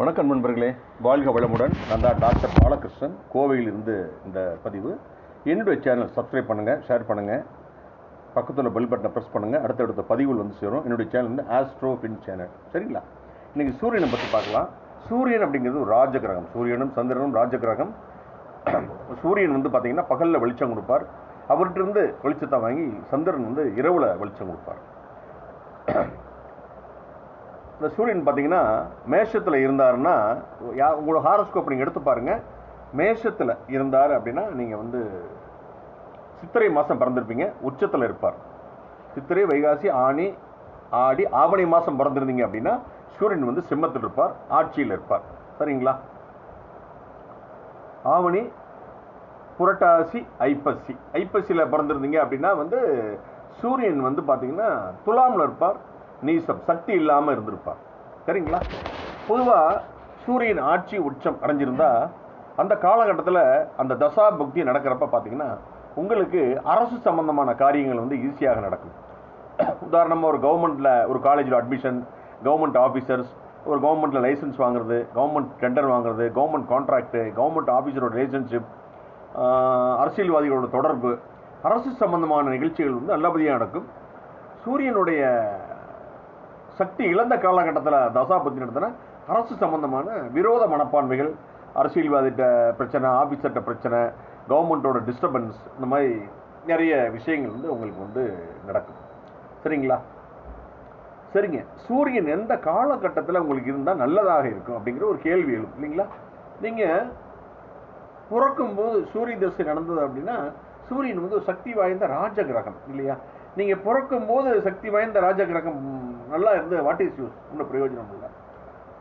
வணக்கம் நண்பர்களே. வாழ்க வளமுடன். நான் தான் டாக்டர் பாலகிருஷ்ணன். கோவையிலிருந்து இந்த பதிவு. என்னுடைய சேனல் சப்ஸ்கிரைப் பண்ணுங்கள் ஷேர் பண்ணுங்கள் பக்கத்தில் பெல் பட்டனை ப்ரெஸ் பண்ணுங்கள் அடுத்தடுத்த பதிவுகள் வந்து சேரும். என்னுடைய சேனல் வந்து ஆஸ்ட்ரோ பின் சேனல் சரிங்களா? இன்றைக்கி சூரியனை பற்றி பார்க்கலாம். சூரியன் அப்படிங்கிறது ஒரு ராஜகிரகம். சூரியனும் சந்திரனும் ராஜகிரகம். சூரியன் வந்து பார்த்திங்கன்னா பகலில் வெளிச்சம் கொடுப்பார். அவர்கிட்ட இருந்து வெளிச்சத்தை வாங்கி சந்திரன் வந்து இரவில் வெளிச்சம் கொடுப்பார். இந்த சூரியன் பார்த்தீங்கன்னா மேஷத்தில் இருந்தாருன்னா யா உங்களோட ஹாரோஸ்கோப் நீங்கள் எடுத்து பாருங்கள் மேஷத்தில் இருந்தார் அப்படின்னா நீங்கள் வந்து சித்திரை மாதம் பிறந்திருப்பீங்க உச்சத்தில் இருப்பார். சித்திரை வைகாசி ஆணி ஆடி ஆவணி மாதம் பிறந்திருந்தீங்க அப்படின்னா சூரியன் வந்து சிம்மத்தில் இருப்பார் ஆட்சியில் இருப்பார். சரிங்களா? ஆவணி புரட்டாசி ஐப்பசி. ஐப்பசியில் பிறந்திருந்தீங்க அப்படின்னா வந்து சூரியன் வந்து பார்த்தீங்கன்னா துலாமில் இருப்பார் நீ சக்தி இல்லாமல் இருந்திருப்பார் சரிங்களா? பொதுவாக சூரியன் ஆட்சி உச்சம் அடைஞ்சிருந்தா அந்த காலகட்டத்தில் அந்த தசா புக்தி நடக்கிறப்ப பார்த்தீங்கன்னா உங்களுக்கு அரசு சம்பந்தமான காரியங்கள் வந்து ஈஸியாக நடக்கும். உதாரணமாக ஒரு கவர்மெண்ட்டில் ஒரு காலேஜில் அட்மிஷன் கவர்மெண்ட் ஆஃபீஸர்ஸ் ஒரு கவர்மெண்ட்டில் லைசன்ஸ் வாங்குறது கவர்மெண்ட் டெண்டர் வாங்குறது கவர்மெண்ட் கான்ட்ராக்டு கவர்மெண்ட் ஆஃபீஸரோட ரிலேஷன்ஷிப் அரசியல்வாதிகளோட தொடர்பு அரசு சம்பந்தமான நிகழ்ச்சிகள் வந்து நல்லபடியாக நடக்கும். சூரியனுடைய சக்தி இழந்த காலகட்டத்தில் தசாபத்தி நடத்தின அரசு சம்பந்தமான விரோத மனப்பான்மைகள் அரசியல்வாதிட்ட பிரச்சனை ஆஃபீஸர்கிட்ட பிரச்சனை கவர்மெண்ட்டோட டிஸ்டர்பன்ஸ் இந்த மாதிரி நிறைய விஷயங்கள் வந்து உங்களுக்கு வந்து நடக்கும். சரிங்களா? சரிங்க. சூரியன் எந்த காலகட்டத்தில் உங்களுக்கு இருந்தால் நல்லதாக இருக்கும் அப்படிங்கிற ஒரு கேள்வி எழும் இல்லைங்களா? நீங்கள் பிறக்கும்போது சூரிய தசை நடந்தது அப்படின்னா சூரியன் வந்து ஒரு சக்தி வாய்ந்த ராஜ கிரகம் இல்லையா? நீங்கள் பிறக்கும்போது சக்தி வாய்ந்த ராஜ கிரகம் நல்லா இருந்து வாட் இஸ் யூஸ் ஒன்றும் பிரயோஜனம் இல்லை.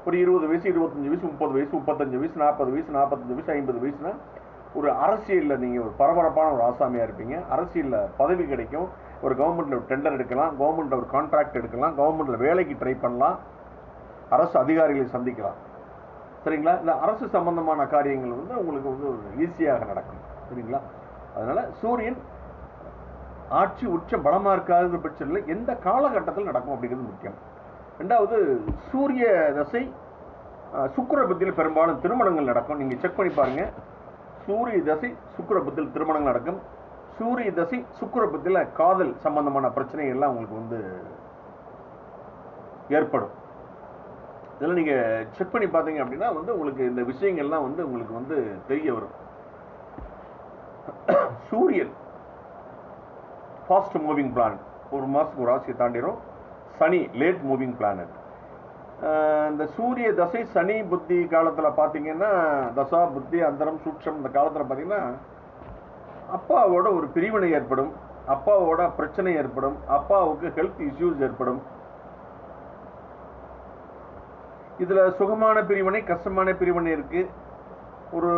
ஒரு இருபது வயசு இருபத்தஞ்சி வயசு முப்பது வயசு முப்பத்தஞ்சு வயசு நாற்பது வயசு நாற்பத்தஞ்சு வயசு ஐம்பது வயசுனா ஒரு அரசியலில் நீங்கள் ஒரு பரபரப்பான ஒரு ஆசாமியாக இருப்பீங்க. அரசியலில் பதவி கிடைக்கும். ஒரு கவர்மெண்ட்டில் ஒரு டெண்டர் எடுக்கலாம். கவர்மெண்ட்டில் ஒரு கான்ட்ராக்ட் எடுக்கலாம். கவர்மெண்ட்டில் வேலைக்கு ட்ரை பண்ணலாம். அரசு அதிகாரிகளை சந்திக்கலாம். சரிங்களா? இந்த அரசு சம்பந்தமான காரியங்கள் வந்து உங்களுக்கு வந்து ஈஸியாக நடக்கும். சரிங்களா? அதனால் சூரியன் ஆட்சி உச்சம் பலமாக இருக்காத பட்சத்தில் எந்த காலகட்டத்தில் நடக்கும் அப்படிங்கிறது முக்கியம். ரெண்டாவது சூரிய தசை சுக்கர புத்தியில் பெரும்பாலும் திருமணங்கள் நடக்கும். நீங்கள் செக் பண்ணி பாருங்கள் சூரிய தசை சுக்கர புத்தியில் திருமணங்கள் நடக்கும். சூரிய தசை சுக்கர புத்தியில் காதல் சம்பந்தமான பிரச்சனைகள்லாம் உங்களுக்கு வந்து ஏற்படும். இதெல்லாம் நீங்கள் செக் பண்ணி பார்த்தீங்க அப்படின்னா வந்து உங்களுக்கு இந்த விஷயங்கள்லாம் வந்து உங்களுக்கு வந்து தெரிய வரும். சூரியன் ஃபாஸ்ட் மூவிங் பிளானட் ஒரு மாதத்துக்கு ஒரு ராசியை தாண்டிடும் சனி லேட் மூவிங் பிளானட் இந்த சூரிய தசை சனி புத்தி காலத்தில் பார்த்தீங்கன்னா தசா புத்தி அந்தரம் சூட்சம் இந்த காலத்தில் பார்த்தீங்கன்னா அப்பாவோட ஒரு பிரிவினை ஏற்படும். அப்பாவோட பிரச்சனை ஏற்படும். அப்பாவுக்கு ஹெல்த் இஷ்யூஸ் ஏற்படும். இதில் சுகமான பிரிவினை கஷ்டமான பிரிவினை இருக்குது ஒரு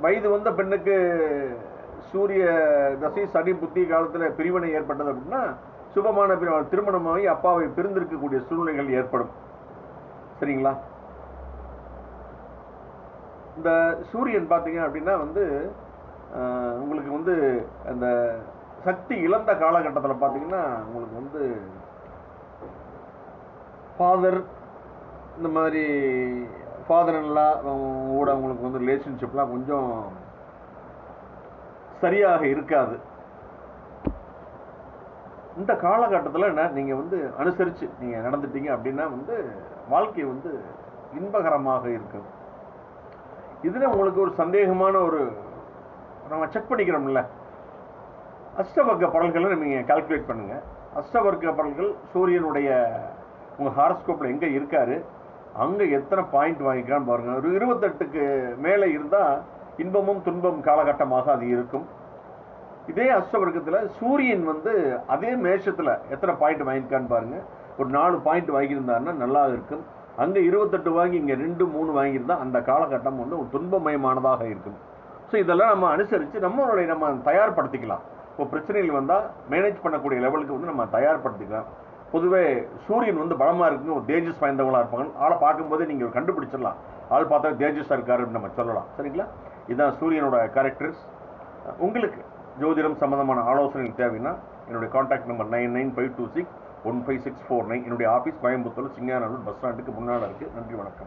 வயது வந்த பெண்ணுக்கு சூரிய தசை சனி புத்தி காலத்தில் பிரிவினை ஏற்பட்டது அப்படின்னா சுபமான பிரிவு திருமணமாகி அப்பாவை பிரிந்திருக்கக்கூடிய சூழ்நிலைகள் ஏற்படும். சரிங்களா? இந்த சூரியன் பார்த்தீங்க அப்படின்னா வந்து உங்களுக்கு வந்து அந்த சக்தி இழந்த காலகட்டத்தில் பார்த்தீங்கன்னா உங்களுக்கு வந்து ஃபாதர் இந்த மாதிரி ஃபாதர் எல்லாம் கூட உங்களுக்கு வந்து ரிலேஷன்ஷிப்லாம் கொஞ்சம் சரியாக இருக்காது. இந்த காலகட்டத்தில் என்ன நீங்கள் வந்து அனுசரித்து நீங்கள் நடந்துட்டீங்க அப்படின்னா வந்து வாழ்க்கை வந்து இன்பகரமாக இருக்கும். இதில் உங்களுக்கு ஒரு சந்தேகமான ஒரு நம்ம செக் பண்ணிக்கிறோம்ல. அஷ்டவர்க்க படல்களை நீங்கள் கால்குலேட் பண்ணுங்கள் அஷ்டவர்க்க படல்கள் சூரியனுடைய உங்கள் ஹாரஸ்கோப்பில் எங்கே இருக்கார்? அங்கே எத்தனை பாயிண்ட் வாங்கிக்கலான்னு பாருங்கள் ஒரு இருபத்தெட்டுக்கு மேலே இருந்தால் இன்பமும் துன்பம் காலகட்டமாக அது இருக்கும். இதே அஷ்டவர்க்கத்தில் சூரியன் வந்து அதே மேஷத்தில் எத்தனை பாயிண்ட் வாங்கியிருக்கான்னு பாருங்கள் ஒரு நாலு பாயிண்ட் வாங்கியிருந்தாருன்னா நல்லா இருக்கும். அங்கே இருபத்தெட்டு வாங்கி இங்கே ரெண்டு மூணு வாங்கியிருந்தால் அந்த காலகட்டம் வந்து ஒரு துன்பமயமானதாக இருக்கும். ஸோ இதெல்லாம் நம்ம அனுசரித்து நம்மளுடைய நம்ம தயார்படுத்திக்கலாம். இப்போ பிரச்சனைகள் வந்தால் மேனேஜ் பண்ணக்கூடிய லெவலுக்கு வந்து நம்ம தயார்படுத்திக்கலாம். பொதுவே சூரியன் வந்து பலமாக இருக்குங்க ஒரு தேஜஸ் வாய்ந்தவங்களாக இருப்பாங்க ஆளை பார்க்கும்போதே நீங்கள் கண்டுபிடிச்சிடலாம். ஆள் பார்த்தா தேஜஸாக இருக்காருன்னு நம்ம சொல்லலாம். சரிங்களா? இதுதான் சூரியனோட கேரக்டர்ஸ் உங்களுக்கு ஜோதிடம் சம்மந்தமான ஆலோசனைகள் தேவைன்னா என்னுடைய contact number nine nine five two six one five six four nine என்னுடைய ஆஃபீஸ் கோயம்புத்தூர் சிங்கானூர் பஸ் ஸ்டாண்டுக்கு முன்னால் இருக்குது நன்றி வணக்கம்.